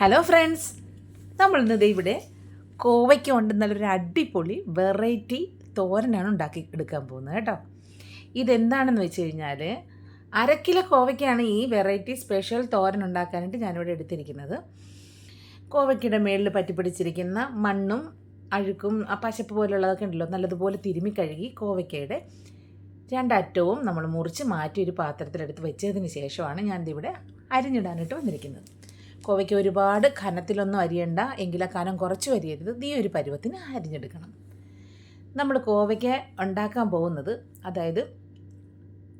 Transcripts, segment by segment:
Hello friends നമ്മൾ ഇന്നത് ഇവിടെ കോവയ്ക്ക കൊണ്ട് അടിപൊളി വെറൈറ്റി തോരനാണ് ഉണ്ടാക്കി എടുക്കാൻ പോകുന്നത് കേട്ടോ. ഇതെന്താണെന്ന് വെച്ച് കഴിഞ്ഞാൽ അര കിലോ കോവയ്ക്കാണ് ഈ വെറൈറ്റി സ്പെഷ്യൽ തോരൻ ഉണ്ടാക്കാനായിട്ട് ഞാനിവിടെ എടുത്തിരിക്കുന്നത്. കോവയ്ക്കയുടെ മേളിൽ പറ്റിപ്പിടിച്ചിരിക്കുന്ന മണ്ണും അഴുക്കും ആ പശപ്പ് പോലുള്ളതൊക്കെ ഉണ്ടല്ലോ നല്ലതുപോലെ തിരുമ്മി കഴുകി കോവയ്ക്കയുടെ രണ്ടറ്റവും നമ്മൾ മുറിച്ച് മാറ്റി ഒരു പാത്രത്തിലെടുത്ത് വെച്ചതിന് ശേഷമാണ് ഞാനിതിവിടെ അരിഞ്ഞിടാനായിട്ട് വന്നിരിക്കുന്നത്. കോവയ്ക്ക് ഒരുപാട് കനത്തിലൊന്നും അരിയണ്ട എങ്കിൽ ആ കനം കുറച്ച് അരിയരുത്. ഈ ഒരു പരുവത്തിന് അരിഞ്ഞെടുക്കണം. നമ്മൾ കോവയ്ക്ക് ഉണ്ടാക്കാൻ പോകുന്നത് അതായത്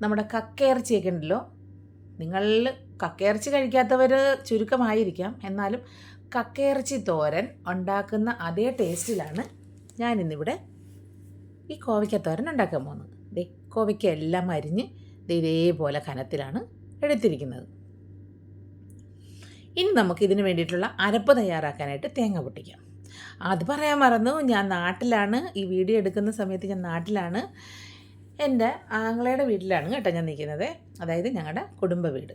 നമ്മുടെ കക്കയിറച്ചിയൊക്കെ ഉണ്ടല്ലോ നിങ്ങൾ കക്കയിറച്ചി കഴിക്കാത്തവർ ചുരുക്കമായിരിക്കാം. എന്നാലും കക്കയിറച്ചി തോരൻ ഉണ്ടാക്കുന്ന അതേ ടേസ്റ്റിലാണ് ഞാൻ ഇന്നിവിടെ ഈ കോവയ്ക്ക തോരൻ ഉണ്ടാക്കാൻ പോകുന്നത്. ദേ കോവയ്ക്ക എല്ലാം അരിഞ്ഞ് ഇതേപോലെ കനത്തിലാണ് എടുത്തിരിക്കുന്നത്. ഇനി നമുക്ക് ഇതിന് വേണ്ടിയിട്ടുള്ള അരപ്പ് തയ്യാറാക്കാനായിട്ട് തേങ്ങ പൊട്ടിക്കാം. അത് പറയാൻ മറന്നു. ഞാൻ നാട്ടിലാണ്. ഈ വീഡിയോ എടുക്കുന്ന സമയത്ത് ഞാൻ നാട്ടിലാണ്. എന്റെ ആങ്ങളയുടെ വീട്ടിലാണ് കേട്ടോ ഞാൻ നിൽക്കുന്നത്. അതായത് ഞങ്ങളുടെ കുടുംബ വീട്.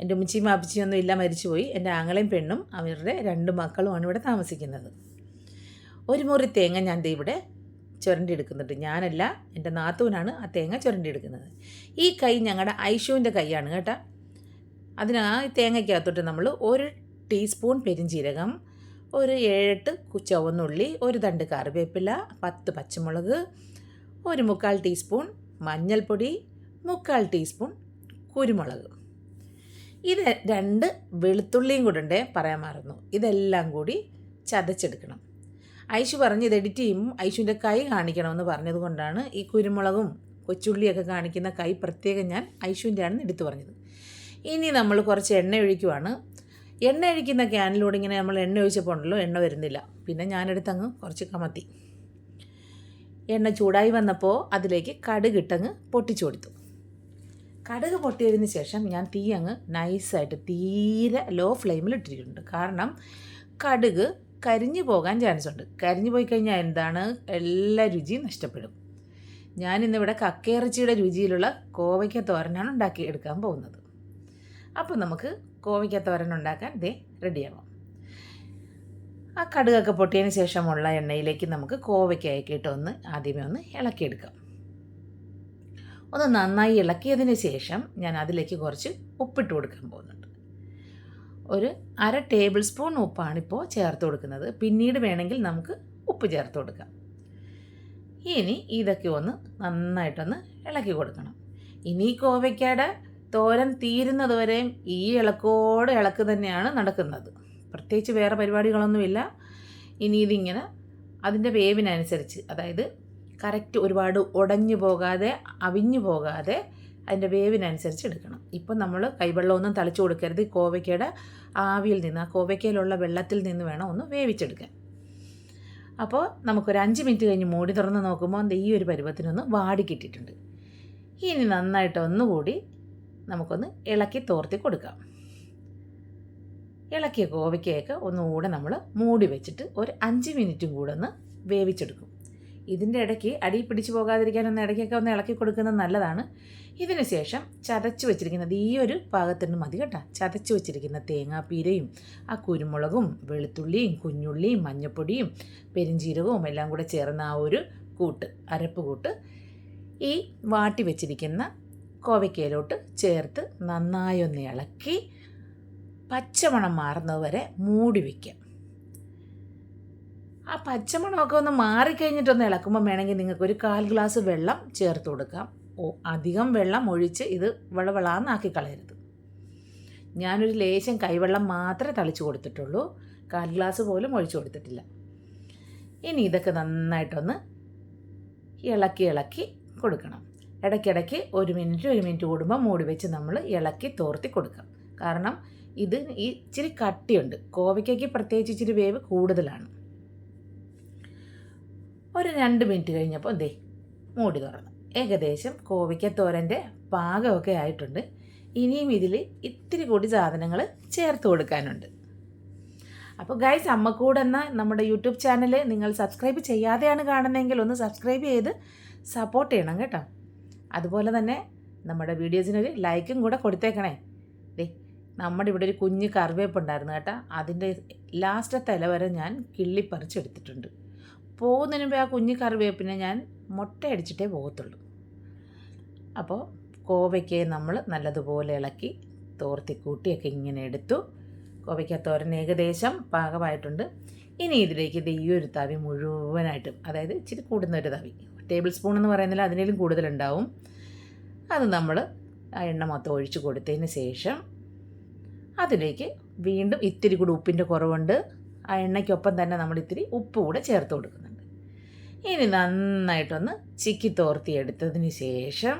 എന്റെ ഉമ്മച്ചിയും അപ്പച്ചിയും ഒന്നും ഇല്ല മരിച്ചുപോയി. എന്റെ ആങ്ങളെയും പെണ്ണും അവരുടെ രണ്ട് മക്കളുമാണ് ഇവിടെ താമസിക്കുന്നത്. ഒരു മുറി തേങ്ങ ഞാൻ ഇവിടെ ചുരണ്ടി എടുക്കുന്നുണ്ട് ഞാനല്ല എന്റെ നാത്തൂനാണ് ആ തേങ്ങ ചുരണ്ടി എടുക്കുന്നത് ഈ കൈ ഞങ്ങളുടെ ഐഷുവിന്റെ കൈയാണ് കേട്ടോ. അതിന് തേങ്ങയ്ക്കകത്തോട്ട് നമ്മൾ ഒരു ടീസ്പൂൺ പെരിഞ്ചീരകം ഒരു ഏഴെട്ട് ചുവന്നുള്ളി ഒരു തണ്ട് കറിവേപ്പില പത്ത് പച്ചമുളക് ഒരു മുക്കാൽ ടീസ്പൂൺ മഞ്ഞൾപ്പൊടി മുക്കാൽ ടീസ്പൂൺ കുരുമുളക്. ഇത് രണ്ട് വെളുത്തുള്ളിയും കൂടെ ഉണ്ടേ പറയാൻ മറന്നു. ഇതെല്ലാം കൂടി ചതച്ചെടുക്കണം. ഐശു പറഞ്ഞ് ഇത് എഡിറ്റ് ചെയ്യുമ്പോൾ ഐശുവിന്റെ കൈ കാണിക്കണമെന്ന് പറഞ്ഞത് കൊണ്ടാണ് ഈ കുരുമുളകും കൊച്ചുള്ളിയൊക്കെ കാണിക്കുന്ന കൈ പ്രത്യേകം ഞാൻ ഐശുവിന്റെ ആണെന്ന് എടുത്തു പറഞ്ഞത്. ഇനി നമ്മൾ കുറച്ച് എണ്ണ ഒഴിക്കുവാണ്. എണ്ണ ഒഴിക്കുന്ന ക്യാനിലൂടെ ഇങ്ങനെ നമ്മൾ എണ്ണ ഒഴിച്ചപ്പോൾ ഉണ്ടല്ലോ എണ്ണ വരുന്നില്ല. പിന്നെ ഞാനെടുത്ത് അങ്ങ് കുറച്ച് കമത്തി. എണ്ണ ചൂടായി വന്നപ്പോൾ അതിലേക്ക് കടുക് ഇട്ടങ്ങ് പൊട്ടിച്ചു കൊടുത്തു. കടുക് പൊട്ടിയതിന് ശേഷം ഞാൻ തീ അങ്ങ് നൈസായിട്ട് തീരെ ലോ ഫ്ലെയിമിൽ ഇട്ടിരിക്കുന്നുണ്ട്. കാരണം കടുക് കരിഞ്ഞു പോകാൻ ചാൻസ് ഉണ്ട്. കരിഞ്ഞു പോയി കഴിഞ്ഞാൽ എന്താണ്? എല്ലാ രുചിയും നഷ്ടപ്പെടും. ഞാനിന്നിവിടെ കക്കയിറച്ചിയുടെ രുചിയിലുള്ള കോവയ്ക്ക തോരനാണ് ഉണ്ടാക്കി എടുക്കാൻ പോകുന്നത്. അപ്പോൾ നമുക്ക് കോവയ്ക്ക തോരൻ ഉണ്ടാക്കാൻ ദേ റെഡിയാകും ആ കടുകൊക്കെ പൊട്ടിയതിന് ശേഷമുള്ള എണ്ണയിലേക്ക് നമുക്ക് കോവയ്ക്കായൊക്കെ ഇട്ട് ഒന്ന് ആദ്യമേ ഒന്ന് ഇളക്കിയെടുക്കാം. ഒന്ന് നന്നായി ഇളക്കിയതിന് ശേഷം ഞാൻ അതിലേക്ക് കുറച്ച് ഉപ്പിട്ട് കൊടുക്കാൻ പോകുന്നുണ്ട്. ഒരു അര ടേബിൾ സ്പൂൺ ഉപ്പാണ് ഉപ്പാണിപ്പോൾ ചേർത്ത് കൊടുക്കുന്നത്. പിന്നീട് വേണമെങ്കിൽ നമുക്ക് ഉപ്പ് ചേർത്ത് കൊടുക്കാം. ഇനി ഇതൊക്കെ ഒന്ന് നന്നായിട്ടൊന്ന് ഇളക്കി കൊടുക്കണം. ഇനി കോവയ്ക്കയുടെ തോരൻ തീരുന്നത് വരെയും ഈ ഇളക്കോടെ ഇളക്ക് തന്നെയാണ് നടക്കുന്നത്. പ്രത്യേകിച്ച് വേറെ പരിപാടികളൊന്നുമില്ല. ഇനി ഇതിങ്ങനെ അതിന്റെ വേവിനനുസരിച്ച് അതായത് കറക്റ്റ് ഒരുപാട് ഉടഞ്ഞു പോകാതെ അവിഞ്ഞു പോകാതെ അതിന്റെ വേവിനനുസരിച്ച് എടുക്കണം. ഇപ്പം നമ്മൾ കൈവെള്ളമൊന്നും തളിച്ചു കൊടുക്കരുത്. കോവയ്ക്കയുടെ ആവിയിൽ നിന്ന് ആ കോവയ്ക്കയിലുള്ള വെള്ളത്തിൽ നിന്ന് വേണം ഒന്ന് വേവിച്ചെടുക്കാൻ. അപ്പോൾ നമുക്കൊരു അഞ്ച് മിനിറ്റ് കഴിഞ്ഞ് മൂടി തുറന്ന് നോക്കുമ്പോൾ ഈ ഒരു പരുവത്തിനൊന്ന് വാടി കിട്ടിയിട്ടുണ്ട്. ഇനി നന്നായിട്ട് ഒന്നുകൂടി നമുക്കൊന്ന് ഇളക്കി തോർത്തി കൊടുക്കാം. ഇളക്കിയ കോവയ്ക്കയൊക്കെ ഒന്നുകൂടെ നമ്മൾ മൂടി വെച്ചിട്ട് ഒരു അഞ്ച് മിനിറ്റും കൂടെ ഒന്ന് വേവിച്ചെടുക്കും. ഇതിന്റെ ഇടയ്ക്ക് അടി പിടിച്ചു പോകാതിരിക്കാൻ ഒന്ന് ഇടയ്ക്കൊക്കെ ഒന്ന് ഇളക്കി കൊടുക്കുന്നത് നല്ലതാണ്. ഇതിന് ശേഷം ചതച്ച് വെച്ചിരിക്കുന്നത് ഈ ഒരു പാകത്തിന് മതി കേട്ടോ. ചതച്ച് വെച്ചിരിക്കുന്ന തേങ്ങാപ്പീരയും ആ കുരുമുളകും വെളുത്തുള്ളിയും കുഞ്ഞുള്ളിയും മഞ്ഞപ്പൊടിയും പെരിഞ്ചീരകവും എല്ലാം കൂടെ ചേർന്ന ആ ഒരു കൂട്ട് അരപ്പ് കൂട്ട് ഈ വാട്ടി വെച്ചിരിക്കുന്ന കോവയ്ക്കയിലോട്ട് ചേർത്ത് നന്നായി ഒന്ന് ഇളക്കി പച്ചമണം മാറുന്നതുവരെ മൂടി വയ്ക്കാം ആ പച്ചമണമൊക്കെ ഒന്ന് മാറിക്കഴിഞ്ഞിട്ടൊന്ന് ഇളക്കുമ്പോൾ വേണമെങ്കിൽ നിങ്ങൾക്ക് ഒരു കാൽ ഗ്ലാസ് വെള്ളം ചേർത്ത് കൊടുക്കാം. ഓ അധികം വെള്ളം ഒഴിച്ച് ഇത് വിളവിളാന്നാക്കി കളയരുത്. ഞാനൊരു ലേശം കൈവെള്ളം മാത്രമേ തളിച്ചു കൊടുത്തിട്ടുള്ളൂ. കാൽ ഗ്ലാസ് പോലും ഒഴിച്ചു കൊടുത്തിട്ടില്ല. ഇനി ഇതൊക്കെ നന്നായിട്ടൊന്ന് ഇളക്കി ഇളക്കി കൊടുക്കണം. ഇടയ്ക്കിടയ്ക്ക് ഒരു മിനിറ്റ് ഒരു മിനിറ്റ് കൂടുമ്പോൾ മൂടി വെച്ച് നമ്മൾ ഇളക്കി തോർത്തി കൊടുക്കാം കാരണം ഇത് ഇച്ചിരി കട്ടിയുണ്ട്. കോവയ്ക്കയ്ക്ക് പ്രത്യേകിച്ച് ഇച്ചിരി വേവ് കൂടുതലാണ്. ഒരു രണ്ട് മിനിറ്റ് കഴിഞ്ഞപ്പോൾ ദേ മൂടി തുറന്നു. ഏകദേശം കോവയ്ക്ക തോരന്റെ പാകമൊക്കെ ആയിട്ടുണ്ട്. ഇനിയും ഇതിൽ ഇത്തിരി കൂടി സാധനങ്ങൾ ചേർത്ത് കൊടുക്കാനുണ്ട്. അപ്പോൾ ഗൈസ് അമ്മക്കൂട് എന്ന നമ്മുടെ യൂട്യൂബ് ചാനൽ നിങ്ങൾ സബ്സ്ക്രൈബ് ചെയ്യാതെയാണ് കാണുന്നതെങ്കിൽ ഒന്ന് സബ്സ്ക്രൈബ് ചെയ്ത് സപ്പോർട്ട് ചെയ്യണം കേട്ടോ. അതുപോലെ തന്നെ നമ്മുടെ വീഡിയോസിനൊരു ലൈക്കും കൂടെ കൊടുത്തേക്കണേ. ദേ നമ്മുടെ ഇവിടെ ഒരു കുഞ്ഞ് കറിവേപ്പ് ഉണ്ടായിരുന്നു കേട്ടോ. അതിന്റെ ലാസ്റ്റ് തല വരെ ഞാൻ കിള്ളിപ്പറിച്ചെടുത്തിട്ടുണ്ട്. പോകുന്നതിന് മുമ്പ് ആ കുഞ്ഞ് കറിവേപ്പിനെ ഞാൻ മുട്ടയടിച്ചിട്ടേ പോകത്തുള്ളൂ. അപ്പോൾ കോവയ്ക്ക് നമ്മൾ നല്ലതുപോലെ ഇളക്കി തോർത്തി കൂട്ടിയൊക്കെ ഇങ്ങനെ എടുത്തു. കോവയ്ക്ക തോരൻ ഏകദേശം പാകമായിട്ടുണ്ട്. ഇനി ഇതിലേക്ക് ഇത് ഈ ഒരു തവി മുഴുവനായിട്ടും അതായത് ഇച്ചിരി കൂടുന്ന ഒരു തവി ടേബിൾ സ്പൂൺ എന്ന് പറയുന്നില്ല അതിനേലും കൂടുതലുണ്ടാവും. അത് നമ്മൾ ആ എണ്ണ മൊത്തം ഒഴിച്ച് കൊടുത്തതിന് ശേഷം അതിലേക്ക് വീണ്ടും ഇത്തിരി കൂടി ഉപ്പിന്റെ കുറവുണ്ട്. ആ എണ്ണയ്ക്കൊപ്പം തന്നെ നമ്മൾ ഇത്തിരി ഉപ്പ് കൂടെ ചേർത്ത് കൊടുക്കുന്നുണ്ട്. ഇനി നന്നായിട്ടൊന്ന് ചിക്കി തോർത്തി എടുത്തതിന് ശേഷം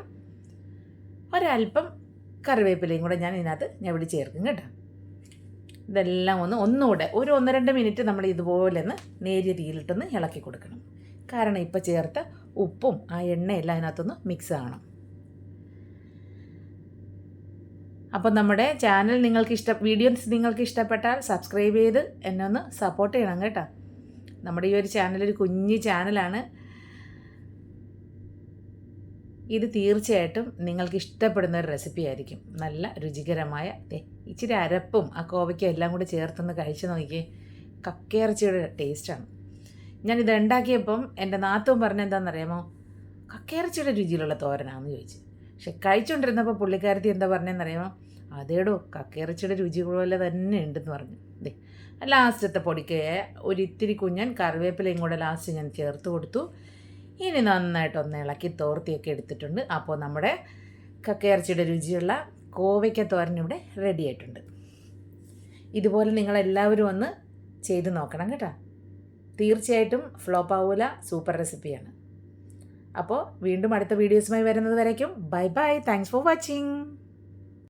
ഒരല്പം കറിവേപ്പിലയും കൂടെ ഞാൻ ഇതിനകത്ത് ഞെവിടി ചേർക്കും കേട്ടോ. ഇതെല്ലാം ഒന്ന് ഒന്നുകൂടെ ഒരു ഒന്ന് രണ്ട് മിനിറ്റ് നമ്മൾ ഇതുപോലെ ഒന്ന് നേരിയ തീയിലിട്ടൊന്ന് ഇളക്കി കൊടുക്കണം. കാരണം ഇപ്പോൾ ചേർത്ത ഉപ്പും ആ എണ്ണയെല്ലാം അതിനകത്തൊന്ന് മിക്സ് ആവണം. അപ്പോൾ നമ്മുടെ ചാനൽ നിങ്ങൾക്ക് ഇഷ്ട വീഡിയോസ് നിങ്ങൾക്ക് ഇഷ്ടപ്പെട്ടാൽ സബ്സ്ക്രൈബ് ചെയ്ത് എന്നെ ഒന്ന് സപ്പോർട്ട് ചെയ്യണം കേട്ടോ. നമ്മുടെ ഈ ഒരു ചാനൽ ഒരു കുഞ്ഞ് ചാനലാണ് ഇത് തീർച്ചയായിട്ടും നിങ്ങൾക്ക് ഇഷ്ടപ്പെടുന്ന ഒരു റെസിപ്പി ആയിരിക്കും. നല്ല രുചികരമായ ഇച്ചിരി അരപ്പും ആ കോവയ്ക്കും എല്ലാം കൂടി ചേർത്തൊന്ന് കഴിച്ച് നോക്കിയേ. കക്കയിറച്ചിയുടെ ടേസ്റ്റാണ് ഞാൻ ഇത് ഉണ്ടാക്കിയപ്പം എന്റെ നാത്തവും പറഞ്ഞ എന്താണെന്നറിയാമോ? കക്കയിറച്ചിയുടെ രുചിയിലുള്ള തോരനാണെന്ന് ചോദിച്ചു. പക്ഷെ കഴിച്ചുകൊണ്ടിരുന്നപ്പോൾ പുള്ളിക്കാരത്തി എന്താ പറഞ്ഞതെന്നറിയാമോ അതേടോ കക്കയിറച്ചിയുടെ രുചി പോലെ തന്നെ ഉണ്ടെന്ന് പറഞ്ഞു. ദേ ലാസ്റ്റത്തെ പൊടിക്ക് ഒരിത്തിരി കുഞ്ഞൻ കറിവേപ്പിലയും കൂടെ ലാസ്റ്റ് ഞാൻ ചേർത്ത് കൊടുത്തു. ഇനി നന്നായിട്ടൊന്ന് ഇളക്കി തോർത്തിയൊക്കെ എടുത്തിട്ടുണ്ട്. അപ്പോൾ നമ്മുടെ കക്കയിറച്ചിയുടെ രുചിയുള്ള കോവയ്ക്ക തോരൻ ഇവിടെ റെഡി ആയിട്ടുണ്ട്. ഇതുപോലെ നിങ്ങളെല്ലാവരും ഒന്ന് ചെയ്ത് നോക്കണം കേട്ടോ. തീർച്ചയായിട്ടും ഫ്ലോപ്പ് ആവൂല സൂപ്പർ റെസിപ്പിയാണ് അപ്പോൾ വീണ്ടും അടുത്ത വീഡിയോസുമായി വരുന്നത് വരയ്ക്കും. Bye bye thanks for watching